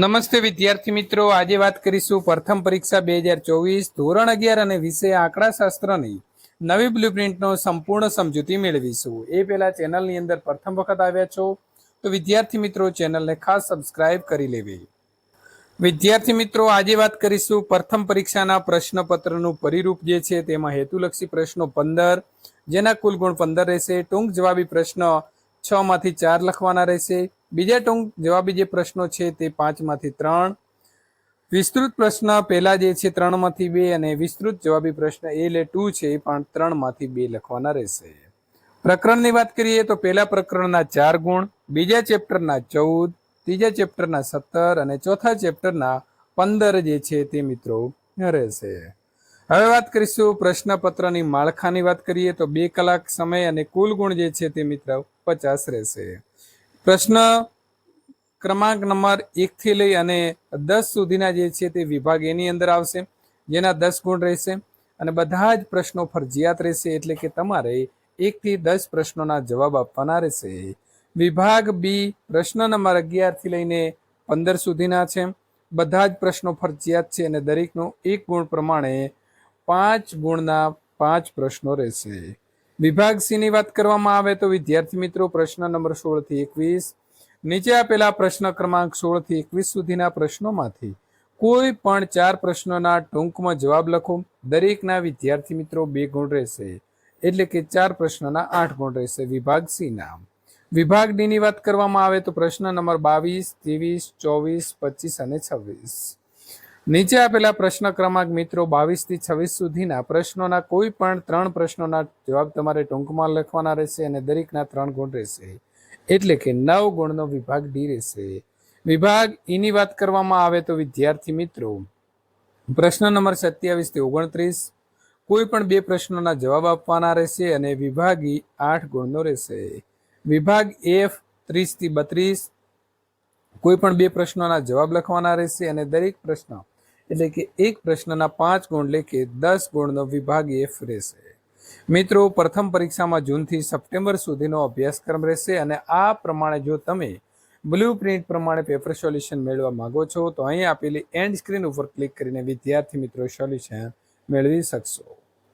નમસ્તે વિદ્યાર્થી મિત્રો. આજે વાત કરીશું પ્રથમ પરીક્ષા બે હજાર ચોવીસ ધોરણ અગિયાર અને વિષય આંકડાશાસ્ત્રની. નવી બ્લુપ્રિન્ટનો સંપૂર્ણ સમજૂતી મેળવીશું. એ પહેલાં ચેનલની અંદર પ્રથમ વખત આવ્યા છો, તો વિદ્યાર્થી મિત્રો ચેનલને ખાસ સબસ્ક્રાઇબ કરી લેવી. વિદ્યાર્થી મિત્રો, આજે વાત કરીશું પ્રથમ પરીક્ષાના પ્રશ્નપત્રનું પરિરૂપ જે છે તેમાં હેતુલક્ષી પ્રશ્નો પંદર, જેના કુલ ગુણ પંદર રહેશે, ટૂંક જવાબી પ્રશ્ન છ માંથી ચાર લખવાના રહેશે. બીજા ટૂંક જવાબી જે પ્રશ્નો છે તે પાંચમાંથી ત્રણ. વિસ્તૃત પ્રશ્ન પહેલા જે છે ત્રણમાંથી બે અને વિસ્તૃત જવાબી પ્રશ્ન એ લે ટુ છે એ પણ ત્રણમાંથી બે લખવાના રહેશે. પ્રકરણની વાત કરીએ તો પહેલા પ્રકરણના ચાર ગુણ, બીજા ચેપ્ટરના ચૌદ, ત્રીજા ચેપ્ટરના સત્તર અને ચોથા ચેપ્ટરના પંદર જે છે તે મિત્રો રહેશે. હવે વાત કરીશું પ્રશ્નપત્રની માળખાની વાત કરીએ તો બે કલાક સમય અને કુલ ગુણ જે છે તે મિત્રો પચાસ રહેશે. પ્રશ્ન ક્રમાંક નંબર એકથી લઈ અને દસ સુધીના જે છે તે વિભાગ એની અંદર આવશે, જેના દસ ગુણ રહેશે અને બધા જ પ્રશ્નો ફરજિયાત રહેશે એટલે કે તમારે એકથી દસ પ્રશ્નોના જવાબ આપવાના રહેશે. વિભાગ બી પ્રશ્ન નંબર અગિયારથી લઈને પંદર સુધીના છે. બધા જ પ્રશ્નો ફરજિયાત છે અને દરેકનો એક ગુણ પ્રમાણે પાંચ ગુણના પાંચ પ્રશ્નો રહેશે. વિભાગ સી ની વાત કરવામાં આવે તો વિદ્યાર્થી મિત્રો, પ્રશ્ન નંબર સોળથી એકવીસ. નીચે આપેલા પ્રશ્ન ક્રમાંક સોળથી એકવીસ સુધીના પ્રશ્નોમાંથી કોઈ પણ ચાર પ્રશ્નોના ટૂંકમાં જવાબ લખો. દરેકના વિદ્યાર્થી મિત્રો બે ગુણ રહેશે. એટલે કે ચાર પ્રશ્નોના આઠ ગુણ રહેશે. વિભાગ સી ના. વિભાગ ડી ની વાત કરવામાં આવે તો પ્રશ્ન નંબર બાવીસ, ત્રેવીસ, ચોવીસ, પચીસ અને છવ્વીસ. નીચે આપેલા પ્રશ્ન ક્રમાંક મિત્રો બાવીસથી છવ્વીસ સુધીના પ્રશ્નોના કોઈ પણ ત્રણ પ્રશ્નોના જવાબ તમારે ટૂંકમાં લખવાના રહેશે અને દરેકના ત્રણ ગુણ રહેશે. એટલે કે નવ ગુણનો વિભાગ ડી રહેશે. વિભાગ ઈની વાત કરવામાં આવે તો વિદ્યાર્થી મિત્રો, પ્રશ્ન નંબર સત્યાવીસથી ઓગણત્રીસ, કોઈ પણ બે પ્રશ્નોના જવાબ આપવાના રહેશે અને વિભાગ ઈ આઠ ગુણનો રહેશે. વિભાગ એફ ત્રીસથી બત્રીસ, કોઈ પણ બે પ્રશ્નોના જવાબ લખવાના રહેશે અને દરેક પ્રશ્ન એટલે કે એક પ્રશ્નના પાંચ ગુણ લેખે દસ ગુણનો વિભાગ એફ રહેશે. મિત્રો, પ્રથમ પરીક્ષામાં જૂનથી સપ્ટેમ્બર સુધીનો અભ્યાસક્રમ રહેશે અને આ પ્રમાણે જો તમે બ્લુ પ્રિન્ટ પ્રમાણે પેપર સોલ્યુશન મેળવવા માંગો છો, તો અહીં આપેલી એન્ડ સ્ક્રીન ઉપર ક્લિક કરીને વિદ્યાર્થી મિત્રો સોલ્યુશન મેળવી શકશો.